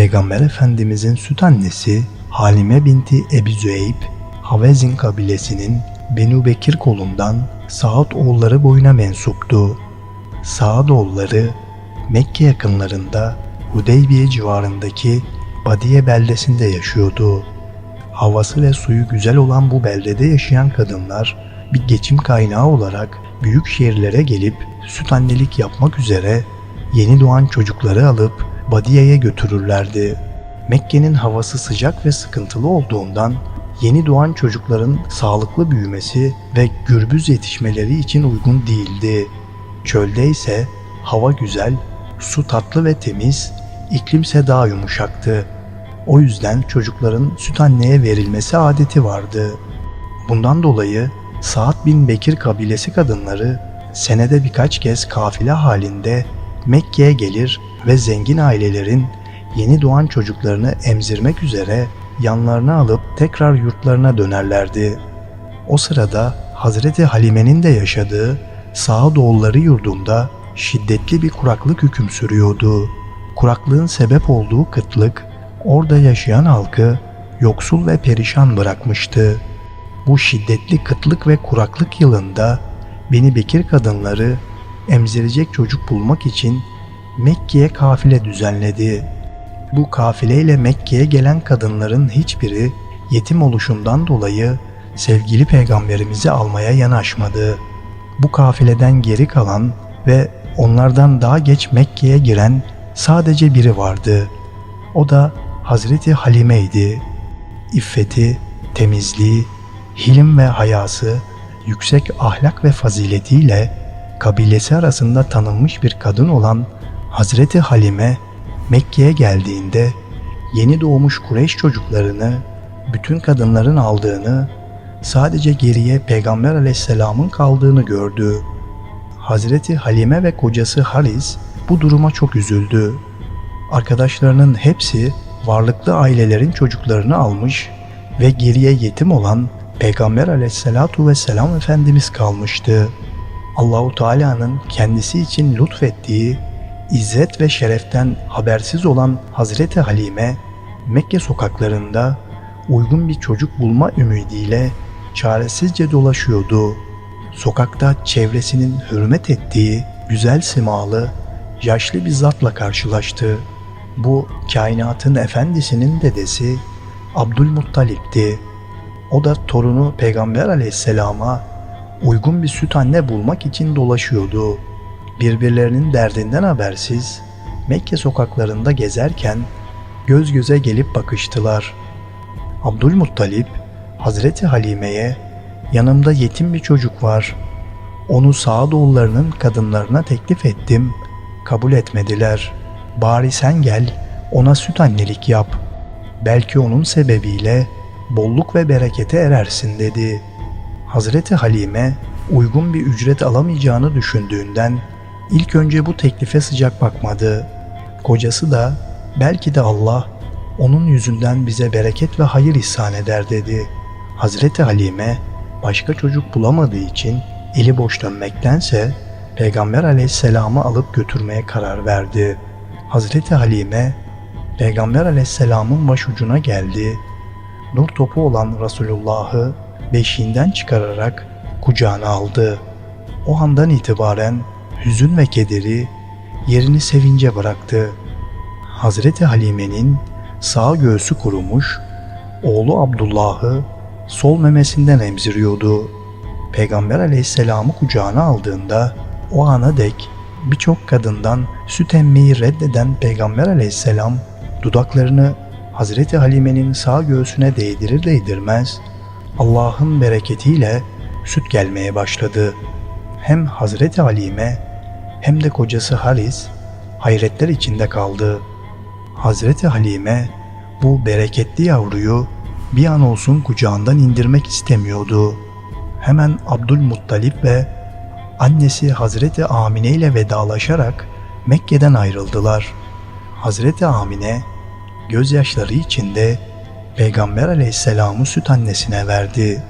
Peygamber Efendimizin süt annesi Halime binti Ebi Züeyb, Havezin kabilesinin Benu Bekir kolundan Saad oğulları boyuna mensuptu. Saad oğulları Mekke yakınlarında Hudeybiye civarındaki Badiye beldesinde yaşıyordu. Havası ve suyu güzel olan bu beldede yaşayan kadınlar bir geçim kaynağı olarak büyük şehirlere gelip süt annelik yapmak üzere yeni doğan çocukları alıp Badiye'ye götürürlerdi. Mekke'nin havası sıcak ve sıkıntılı olduğundan yeni doğan çocukların sağlıklı büyümesi ve gürbüz yetişmeleri için uygun değildi. Çölde ise hava güzel, su tatlı ve temiz, iklimse daha yumuşaktı. O yüzden çocukların süt anneye verilmesi adeti vardı. Bundan dolayı Saad bin Bekir kabilesi kadınları senede birkaç kez kafile halinde Mekke'ye gelir ve zengin ailelerin yeni doğan çocuklarını emzirmek üzere yanlarına alıp tekrar yurtlarına dönerlerdi. O sırada Hazreti Halime'nin de yaşadığı Sağdoğulları yurdunda şiddetli bir kuraklık hüküm sürüyordu. Kuraklığın sebep olduğu kıtlık orada yaşayan halkı yoksul ve perişan bırakmıştı. Bu şiddetli kıtlık ve kuraklık yılında Beni Bekir kadınları emzirecek çocuk bulmak için Mekke'ye kafile düzenledi. Bu kafileyle Mekke'ye gelen kadınların hiçbiri yetim oluşundan dolayı sevgili peygamberimizi almaya yanaşmadı. Bu kafileden geri kalan ve onlardan daha geç Mekke'ye giren sadece biri vardı. O da Hazreti Halime'ydi. İffeti, temizliği, hilim ve hayası, yüksek ahlak ve faziletiyle kabilesi arasında tanınmış bir kadın olan Hazreti Halime Mekke'ye geldiğinde yeni doğmuş Kureyş çocuklarını bütün kadınların aldığını, sadece geriye Peygamber aleyhisselamın kaldığını gördü. Hazreti Halime ve kocası Haris bu duruma çok üzüldü. Arkadaşlarının hepsi varlıklı ailelerin çocuklarını almış ve geriye yetim olan Peygamber aleyhissalatu vesselam Efendimiz kalmıştı. Allahu Teala'nın kendisi için lütfettiği izzet ve şereften habersiz olan Hazreti Halime Mekke sokaklarında uygun bir çocuk bulma ümidiyle çaresizce dolaşıyordu. Sokakta çevresinin hürmet ettiği güzel simalı, yaşlı bir zatla karşılaştı. Bu kainatın efendisinin dedesi Abdülmuttalip'ti. O da torunu Peygamber aleyhisselama uygun bir süt anne bulmak için dolaşıyordu. Birbirlerinin derdinden habersiz Mekke sokaklarında gezerken göz göze gelip bakıştılar. Abdülmuttalip Hazreti Halime'ye yanımda yetim bir çocuk var. Onu Sağdoğullarının kadınlarına teklif ettim. Kabul etmediler. Bari sen gel ona süt annelik yap. Belki onun sebebiyle bolluk ve berekete erersin dedi. Hazreti Halime uygun bir ücret alamayacağını düşündüğünden ilk önce bu teklife sıcak bakmadı. Kocası da belki de Allah onun yüzünden bize bereket ve hayır ihsan eder dedi. Hazreti Halime başka çocuk bulamadığı için eli boş dönmektense Peygamber aleyhisselamı alıp götürmeye karar verdi. Hazreti Halime Peygamber aleyhisselamın başucuna geldi. Nur topu olan Resulullah'ı beşiğinden çıkararak kucağına aldı. O andan itibaren hüzün ve kederi yerini sevince bıraktı. Hazreti Halime'nin sağ göğsü kurumuş, oğlu Abdullah'ı sol memesinden emziriyordu. Peygamber aleyhisselamı kucağına aldığında o ana dek birçok kadından süt emmeyi reddeden Peygamber aleyhisselam dudaklarını Hazreti Halime'nin sağ göğsüne değdirir değdirmez Allah'ın bereketiyle süt gelmeye başladı. Hem Hazreti Halime hem de kocası Haris hayretler içinde kaldı. Hazreti Halime bu bereketli yavruyu bir an olsun kucağından indirmek istemiyordu. Hemen Abdülmuttalip ve annesi Hazreti Amine ile vedalaşarak Mekke'den ayrıldılar. Hazreti Amine gözyaşları içinde Peygamber aleyhisselamı süt annesine verdi.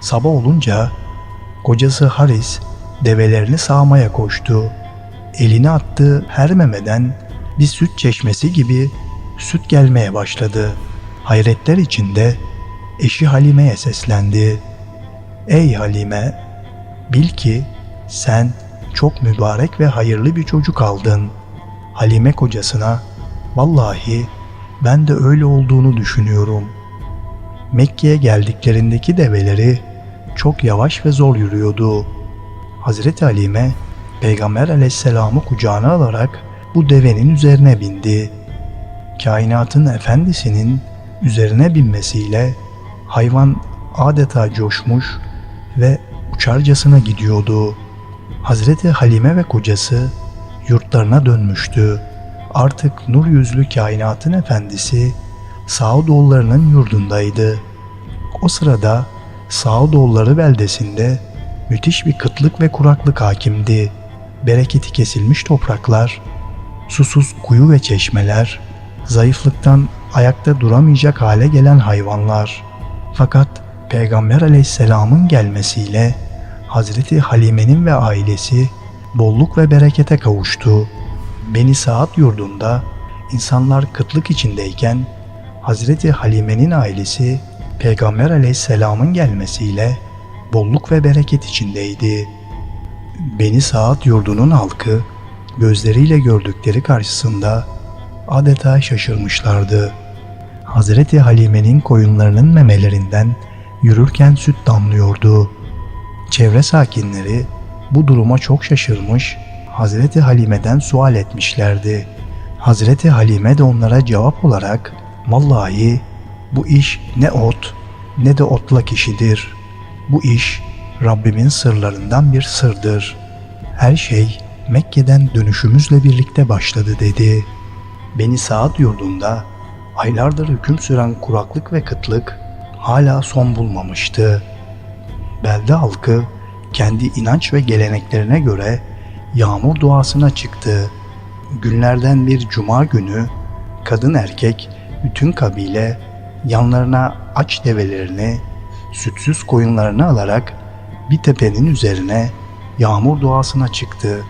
Sabah olunca kocası Haris develerini sağmaya koştu. Elini attığı her memeden bir süt çeşmesi gibi süt gelmeye başladı. Hayretler içinde eşi Halime'ye seslendi. Ey Halime, bil ki sen çok mübarek ve hayırlı bir çocuk aldın. Halime kocasına, vallahi ben de öyle olduğunu düşünüyorum. Mekke'ye geldiklerindeki develeri çok yavaş ve zor yürüyordu. Hazreti Halime Peygamber aleyhisselamı kucağına alarak bu devenin üzerine bindi. Kainatın efendisinin üzerine binmesiyle hayvan adeta coşmuş ve uçarcasına gidiyordu. Hazreti Halime ve kocası yurtlarına dönmüştü. Artık nur yüzlü kainatın efendisi Saudoğullarının yurdundaydı. O sırada Saudoğulları beldesinde müthiş bir kıtlık ve kuraklık hakimdi. Bereketi kesilmiş topraklar, susuz kuyu ve çeşmeler, zayıflıktan ayakta duramayacak hale gelen hayvanlar. Fakat Peygamber aleyhisselamın gelmesiyle Hazreti Halime'nin ve ailesi bolluk ve berekete kavuştu. Beni Saat yurdunda insanlar kıtlık içindeyken Hazreti Halime'nin ailesi Peygamber aleyhisselamın gelmesiyle bolluk ve bereket içindeydi. Beni Saat yurdunun halkı gözleriyle gördükleri karşısında adeta şaşırmışlardı. Hazreti Halime'nin koyunlarının memelerinden yürürken süt damlıyordu. Çevre sakinleri bu duruma çok şaşırmış, Hazreti Halime'den sual etmişlerdi. Hazreti Halime de onlara cevap olarak Vallahi bu iş ne ot ne de otlak işidir. Bu iş Rabbimin sırlarından bir sırdır. Her şey Mekke'den dönüşümüzle birlikte başladı dedi. Beni Saat yurdunda aylardır hüküm süren kuraklık ve kıtlık hala son bulmamıştı. Belde halkı kendi inanç ve geleneklerine göre yağmur duasına çıktı. Günlerden bir cuma günü kadın erkek bütün kabile yanlarına aç develerini, sütsüz koyunlarını alarak bir tepenin üzerine yağmur duasına çıktı.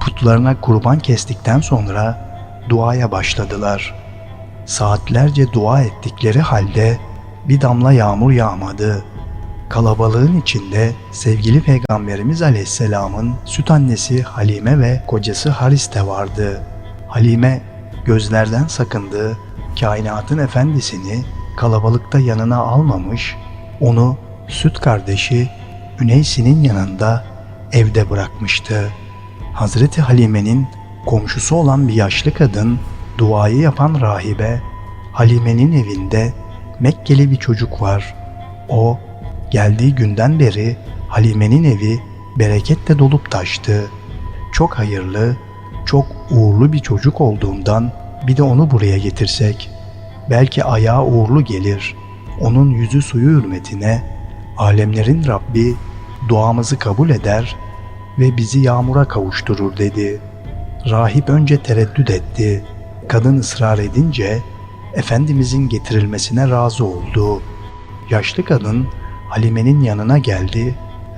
Putlarına kurban kestikten sonra duaya başladılar. Saatlerce dua ettikleri halde bir damla yağmur yağmadı. Kalabalığın içinde sevgili Peygamberimiz Aleyhisselam'ın süt annesi Halime ve kocası Haris de vardı. Halime gözlerden sakındığı kainatın efendisini kalabalıkta yanına almamış, onu süt kardeşi Üneysi'nin yanında evde bırakmıştı. Hazreti Halime'nin komşusu olan bir yaşlı kadın duayı yapan rahibe Halime'nin evinde Mekkeli bir çocuk var. O geldiği günden beri Halime'nin evi bereketle dolup taştı. Çok hayırlı, çok uğurlu bir çocuk olduğundan bir de onu buraya getirsek. Belki ayağı uğurlu gelir. Onun yüzü suyu hürmetine alemlerin Rabbi duamızı kabul eder ve bizi yağmura kavuşturur dedi. Rahip önce tereddüt etti. Kadın ısrar edince Efendimizin getirilmesine razı oldu. Yaşlı kadın Halime'nin yanına geldi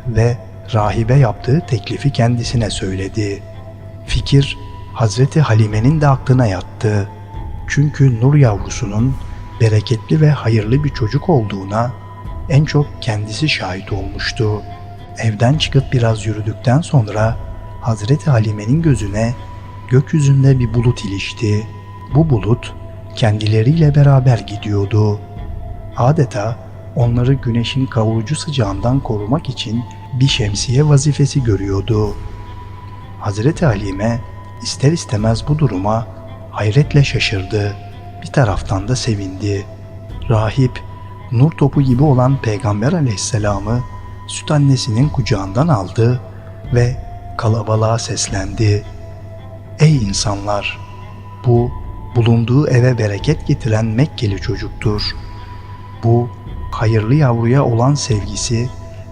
ve rahibe yaptığı teklifi kendisine söyledi. Fikir Hazreti Halime'nin de aklına yattı. Çünkü Nur yavrusunun bereketli ve hayırlı bir çocuk olduğuna en çok kendisi şahit olmuştu. Evden çıkıp biraz yürüdükten sonra Hazreti Halime'nin gözüne gökyüzünde bir bulut ilişti. Bu bulut kendileriyle beraber gidiyordu. Adeta onları güneşin kavurucu sıcağından korumak için bir şemsiye vazifesi görüyordu. Hazreti Halime ister istemez bu duruma hayretle şaşırdı. Bir taraftan da sevindi. Rahip, nur topu gibi olan Peygamber aleyhisselamı süt annesinin kucağından aldı ve kalabalığa seslendi. Ey insanlar! Bu bulunduğu eve bereket getiren Mekkeli çocuktur. Bu hayırlı yavruya olan sevgisi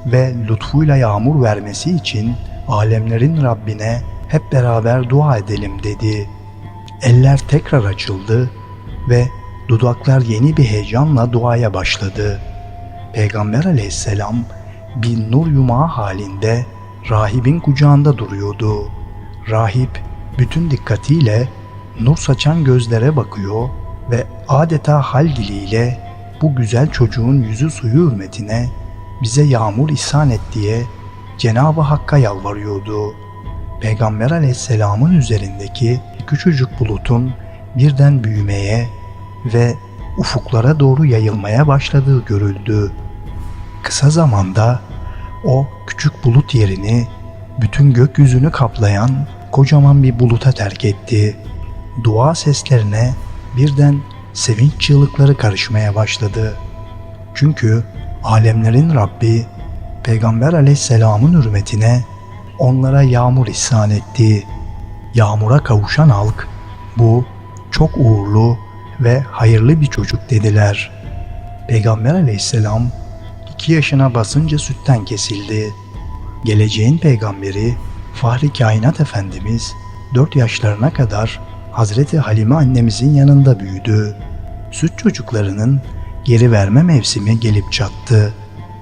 ve lütfuyla yağmur vermesi için alemlerin Rabbine hep beraber dua edelim dedi. Eller tekrar açıldı ve dudaklar yeni bir heyecanla duaya başladı. Peygamber aleyhisselam bir nur yumağı halinde rahibin kucağında duruyordu. Rahip bütün dikkatiyle nur saçan gözlere bakıyor ve adeta hal diliyle bu güzel çocuğun yüzü suyu hürmetine bize yağmur ihsan et diye Cenab-ı Hakk'a yalvarıyordu. Peygamber aleyhisselamın üzerindeki küçücük bulutun birden büyümeye ve ufuklara doğru yayılmaya başladığı görüldü. Kısa zamanda o küçük bulut yerini bütün gökyüzünü kaplayan kocaman bir buluta terk etti. Dua seslerine birden sevinç çığlıkları karışmaya başladı. Çünkü alemlerin Rabbi Peygamber aleyhisselamın hürmetine onlara yağmur ihsan etti. Yağmura kavuşan halk bu çok uğurlu ve hayırlı bir çocuk dediler. Peygamber aleyhisselam iki yaşına basınca sütten kesildi. Geleceğin peygamberi Fahri Kainat Efendimiz 4 yaşlarına kadar Hazreti Halime annemizin yanında büyüdü. Süt çocuklarının geri verme mevsimi gelip çattı.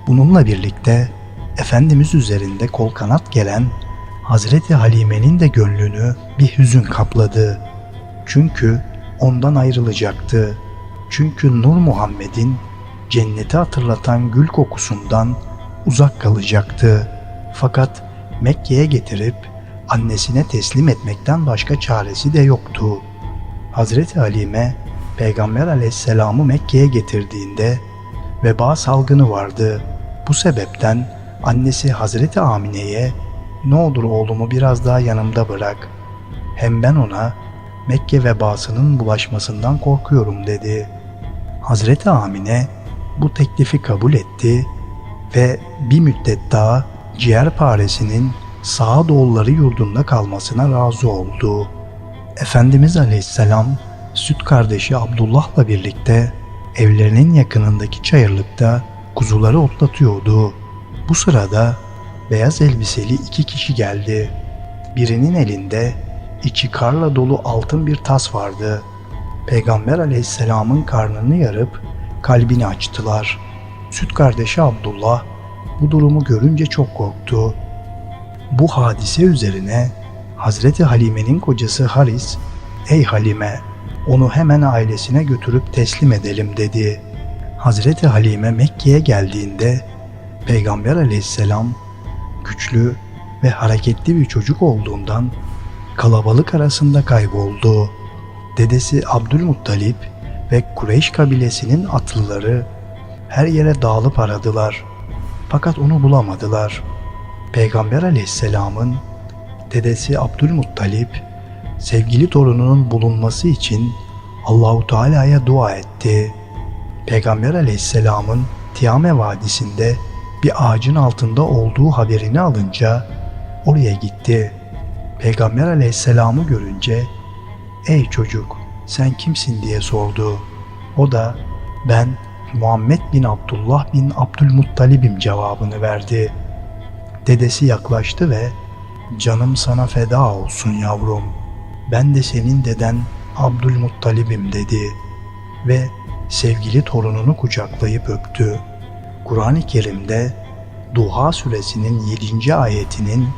Bununla birlikte Efendimiz üzerinde kol kanat gelen Hazreti Halime'nin de gönlünü bir hüzün kapladı. Çünkü ondan ayrılacaktı. Çünkü Nur Muhammed'in cenneti hatırlatan gül kokusundan uzak kalacaktı. Fakat Mekke'ye getirip annesine teslim etmekten başka çaresi de yoktu. Hazreti Halime Peygamber aleyhisselamı Mekke'ye getirdiğinde veba salgını vardı. Bu sebepten annesi Hazreti Amine'ye ne olur oğlumu biraz daha yanımda bırak. Hem ben ona Mekke vebasının bulaşmasından korkuyorum dedi. Hazreti Amine bu teklifi kabul etti ve bir müddet daha ciğerparesinin Sağdoğulları yurdunda kalmasına razı oldu. Efendimiz Aleyhisselam süt kardeşi Abdullah'la birlikte evlerinin yakınındaki çayırlıkta kuzuları otlatıyordu. Bu sırada beyaz elbiseli iki kişi geldi. Birinin elinde içi karla dolu altın bir tas vardı. Peygamber aleyhisselamın karnını yarıp kalbini açtılar. Süt kardeşi Abdullah bu durumu görünce çok korktu. Bu hadise üzerine Hazreti Halime'nin kocası Haris, ''Ey Halime, onu hemen ailesine götürüp teslim edelim.'' dedi. Hazreti Halime Mekke'ye geldiğinde Peygamber aleyhisselam güçlü ve hareketli bir çocuk olduğundan kalabalık arasında kayboldu. Dedesi Abdülmuttalip ve Kureyş kabilesinin atlıları her yere dağılıp aradılar. Fakat onu bulamadılar. Peygamber aleyhisselamın dedesi Abdülmuttalip sevgili torununun bulunması için Allahu Teala'ya dua etti. Peygamber aleyhisselamın Tiyame Vadisi'nde bir ağacın altında olduğu haberini alınca oraya gitti. Peygamber aleyhisselamı görünce ''Ey çocuk sen kimsin?'' diye sordu. O da ''Ben Muhammed bin Abdullah bin Abdülmuttalib'im'' cevabını verdi. Dedesi yaklaştı ve ''Canım sana feda olsun yavrum. Ben de senin deden Abdülmuttalib'im'' dedi ve sevgili torununu kucaklayıp öptü. Kur'an-ı Kerim'de Duha suresinin 7. ayetinin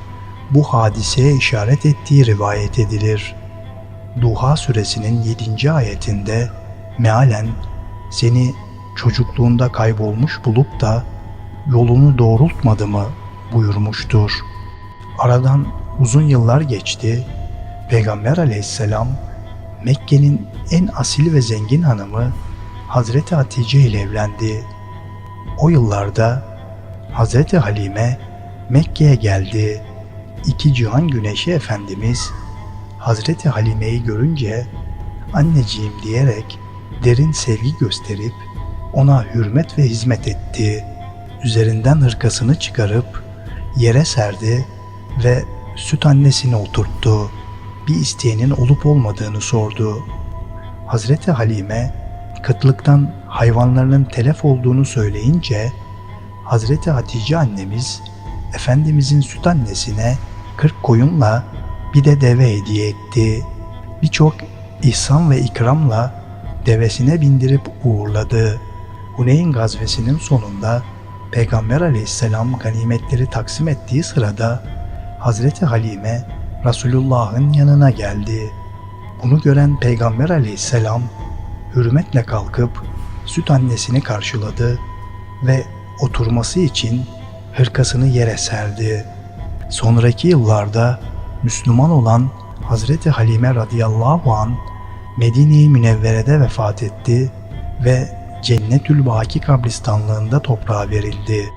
bu hadiseye işaret ettiği rivayet edilir. Duha suresinin 7. ayetinde mealen seni çocukluğunda kaybolmuş bulup da yolunu doğrultmadı mı buyurmuştur. Aradan uzun yıllar geçti. Peygamber aleyhisselam Mekke'nin en asil ve zengin hanımı Hazreti Hatice ile evlendi. O yıllarda Hazreti Halime Mekke'ye geldi. İki cihan güneşi Efendimiz Hazreti Halime'yi görünce anneciğim diyerek derin sevgi gösterip ona hürmet ve hizmet etti. Üzerinden hırkasını çıkarıp yere serdi ve süt annesine oturttu. Bir isteğinin olup olmadığını sordu. Hazreti Halime kıtlıktan hayvanlarının telef olduğunu söyleyince Hazreti Hatice annemiz Efendimizin süt annesine 40 koyunla bir de deve hediye etti. Birçok ihsan ve ikramla devesine bindirip uğurladı. Huneyn gazvesinin sonunda Peygamber aleyhisselam ganimetleri taksim ettiği sırada Hazreti Halime Resulullah'ın yanına geldi. Bunu gören Peygamber aleyhisselam hürmetle kalkıp süt annesini karşıladı ve oturması için hırkasını yere serdi. Sonraki yıllarda Müslüman olan Hazreti Halime radıyallahu an Medine-i Münevvere'de vefat etti ve Cennetül Baki kabristanlığında toprağa verildi.